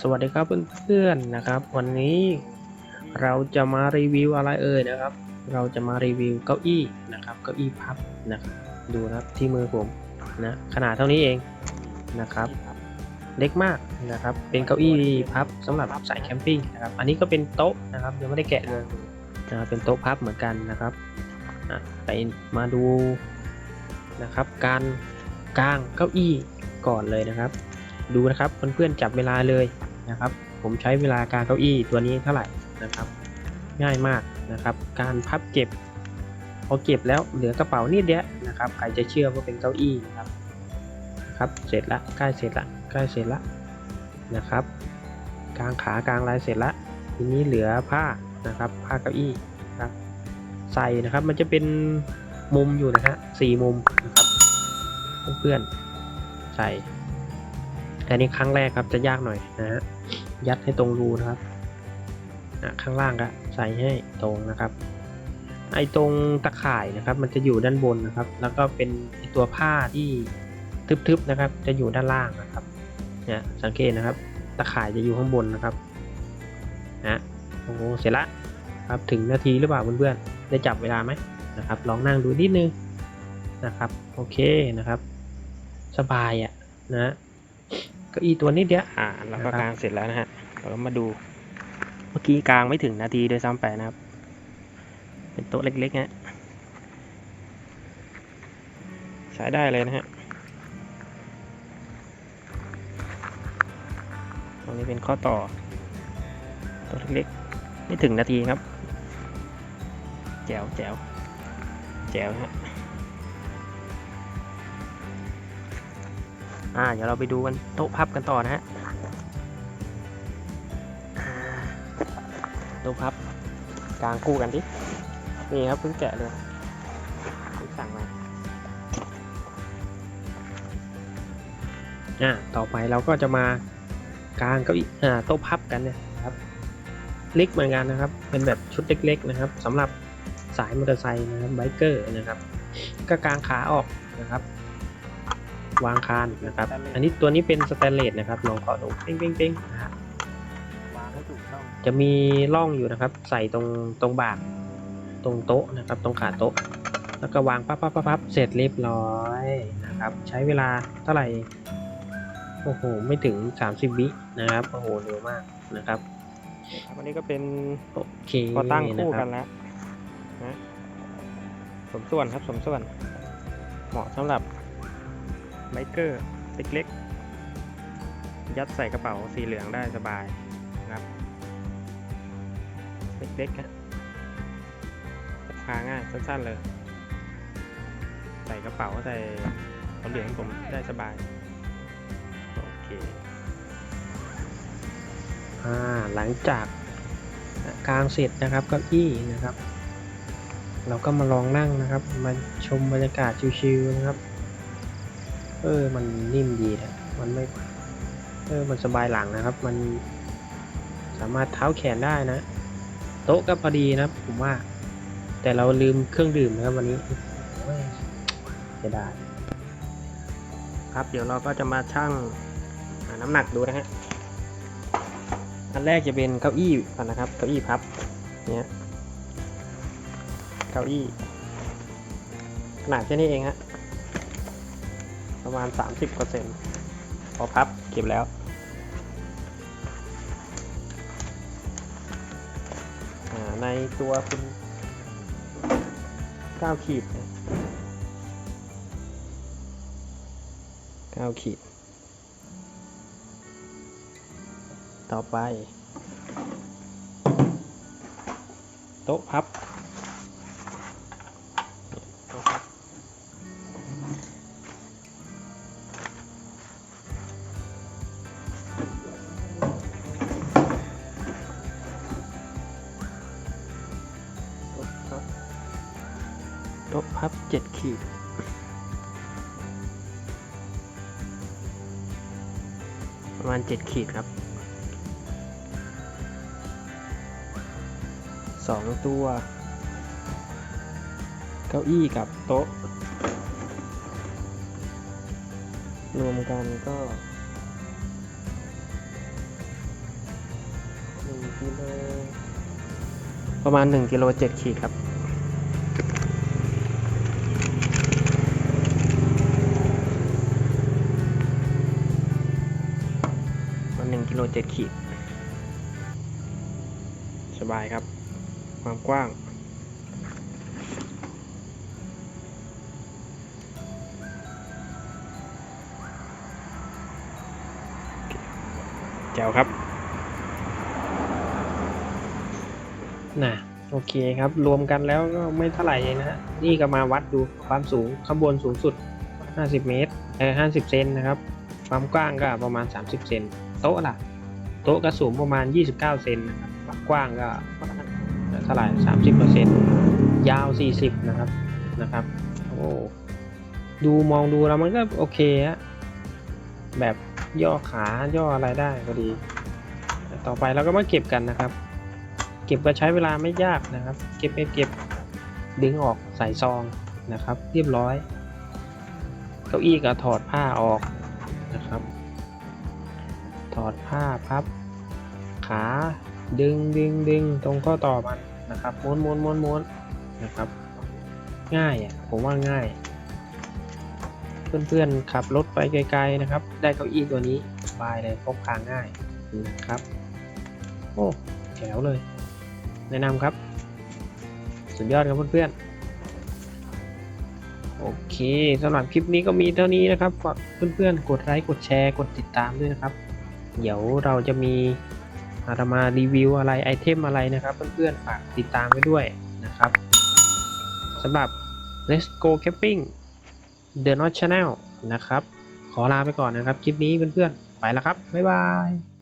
สวัสดีครับเพื่อนๆนะครับ วันนี้เราจะมารีวิวอะไรเอ่ยนะครับ เราจะมารีวิวเก้าอี้นะครับเก้าอี้พับนะครับดูนะครับที่มือผมนะขนาดเท่านี้เองนะครับ เล็กมากนะครับ เป็นเก้าอี้พับสำหรับสายแคมปิ้งนะครับ อันนี้ก็เป็นโต๊ะนะครับยังไม่ได้แกะเลยนะเป็นโต๊ะพับเหมือนกันนะครับไปมาดูนะครับ การกางเก้าอี้ก่อนเลยนะครับ ดูนะครับเพื่อนๆจับเวลาเลยนะครับ ผมใช้เวลาการเก้าอี้ตัวนี้เท่าไหร่นะครับ ง่ายมากนะครับ การพับเก็บ พอเก็บแล้วเหลือกระเป๋านิดเดียวนะครับใครจะเชื่อว่าเป็นเก้าอี้นะครับนะครับเสร็จละใกล้เสร็จละใกล้เสร็จละนะครับ กลางขากลางลายเสร็จละทีนี้เหลือผ้านะครับผ้าเก้าอี้นะครับใส่นะครับมันจะเป็นมุมอยู่นะฮะสี่มุมนะครับเพื่อนๆใส่ แต่นี่ครั้งแรกครับจะยากหน่อยนะฮะยัดให้ตรงรูนะครับอะข้างล่างก็ใส่ให้ตรงนะครับ ไอตรงตะข่ายนะครับ มันจะอยู่ด้านบนนะครับ แล้วก็เป็นตัวผ้าที่ทึบๆนะครับ จะอยู่ด้านล่างนะครับเนี่ยสังเกตนะครับ ตะข่ายจะอยู่ข้างบนนะครับนะโอ้เสร็จละครับถึงนาทีหรือเปล่าเพื่อนๆได้จับเวลาไหมนะครับ ลองนั่งดูนิดนึงนะครับ โอเคนะครับ สบายอะนะ ก้าอี้ตัวนี้เดียวอ่าแล้วก็กางเสร็จแล้วนะฮะเราก็มาดู เมื่อกี้กางไม่ถึงนาทีโดยซ้ำไปนะครับ เป็นโต๊ะเล็กๆฮะใช้ได้เลยนะฮะตรงนี้เป็นข้อต่อโต๊ะเล็กๆไม่ถึงนาทีครับ แจ๋วแจ๋วแจ๋วฮะ อ่าเดี๋ยวเราไปดูกันโต๊ะพับกันต่อนะฮะโต๊ะพับกลางคู่กันดินี่ครับเพิ่งแกะเลยสั่งมาอ่าต่อไปเราก็จะมากลางเก้าอี้อ่าโต๊ะพับกันเนี่ยนะครับเล็กเหมือนกันนะครับ เป็นแบบชุดเล็ก ๆ นะครับสำหรับสายมอเตอร์ไซค์นะครับไบเกอร์นะครับ ก็กางขาออกนะครับ วางคานนะครับ อันนี้ตัวนี้เป็นสแตนเลสนะครับลองขอดูเป้งเป้งเป้งนะครับวางให้ถูกต้องจะมีร่องอยู่นะครับ ใส่ตรงตรงบากตรงโต๊ะนะครับ ตรงขาโต๊ะ แล้วก็วางปั๊บปั๊บปั๊บปั๊บเสร็จเรียบร้อยนะครับ ใช้เวลาเท่าไหร่โอ้โหไม่ถึง 30 วินะครับโอ้โหเร็วมากนะครับอันนี้ก็เป็นโอเคพอตั้งคู่ะกัรันบแล้วสมส่วนครับสมส่วน เหมาะสำหรับ ไบเกอร์เล็กๆ ยัดใส่กระเป๋าสีเหลืองได้สบายนะครับ เล็กๆฮะพาง่ายสั้นๆเลย ใส่กระเป๋าใส่กระเหลืองผมได้สบาย โอเคอ่าหลังจากกลางเสร็จนะครับเก้าอี้นะครับ เราก็มาลองนั่งนะครับ มาชมบรรยากาศชิวๆนะครับ เออ มันนิ่มดีนะมันไม่ เออ มันสบายหลังนะครับ มันสามารถเท้าแขนได้นะ โต๊ะก็พอดีนะผมว่า แต่เราลืมเครื่องดื่มนะครับวันนี้โอ้ยเสียดาครับ เดี๋ยวเราก็จะมาชั่งหาน้ำหนักดูนะฮะ อันแรกจะเป็นเก้าอี้ก่อนนะครับ เก้าอี้พับ เนี้ยเก้าอี้ ขนาดแค่นี้เองฮะ ประมาณ 30เปอร์เซ็นต์พอพับเก็บแล้วในตัวคุณ9ขีดนะ9ขีด ต่อไป โต๊ะพับ ต๊ะพับเจ็ดขีด ประมาณเจ็ดขีดครับสองตัว เก้าอี้กับโต๊ะ รวมกันก็กิโลประมาณหนึ่งกิโลเจ็ดขีดครับ หนึ่งกิโลเจ็ดขีด สบายครับ ความกว้างแจ๋วครับ น่ะ โอเคครับ รวมกันแล้วก็ไม่เท่าไหร่เองนะฮะ นี่ก็มาวัดดูความสูงข้างบนสูงสุด 50 เมตรเออ50 เซนนะครับ ความกว้างก็ประมาณ 30 เซน โต๊ะล่ะ โต๊ะก็สูงประมาณ 29 เซนนะครับความกว้างก็เท่าไหร่30เปอร์เซ็นต์ยาว 40 นะครับนะครับโอ้ดูมองดูแล้วมันก็โอเคฮะแบบย่อขาย่ออะไรได้พอดี ต่อไปเราก็มาเก็บกันนะครับ เก็บก็ใช้เวลาไม่ยากนะครับ เก็บเก็บเก็บดึงออกใส่ซองนะครับ เรียบร้อย เก้าอี้ก็ถอดผ้าออกนะครับ อดผ้าพับ ขาดึงดึงดึงตรงข้อต่อมันนะครับม้วนม้วนม้วนม้วนนะครับ ง่ายอะผมว่าง่าย เพื่อนๆขับรถไปไกลๆนะครับ ได้เก้าอี้ตัวนี้สบายเลยพกพาง่ายนะครับโอ้แจ๋วเลย แนะนำครับ สุดยอดครับเพื่อนๆโอเคสำหรับคลิปนี้ก็มีเท่านี้นะครับฝากเพื่อนๆกดไลค์กดแชร์กดติดตามด้วยนะครับ เดี๋ยวเราจะมีอาตมารีวิวอะไรไอเทมอะไรนะครับ เพื่อนๆฝากติดตามไว้ด้วยนะครับสำหรับ Let's Go Camping The Not Channel นะครับ ขอลาไปก่อนนะครับ คลิปนี้เพื่อนๆ ไปแล้วครับ บ๊ายบาย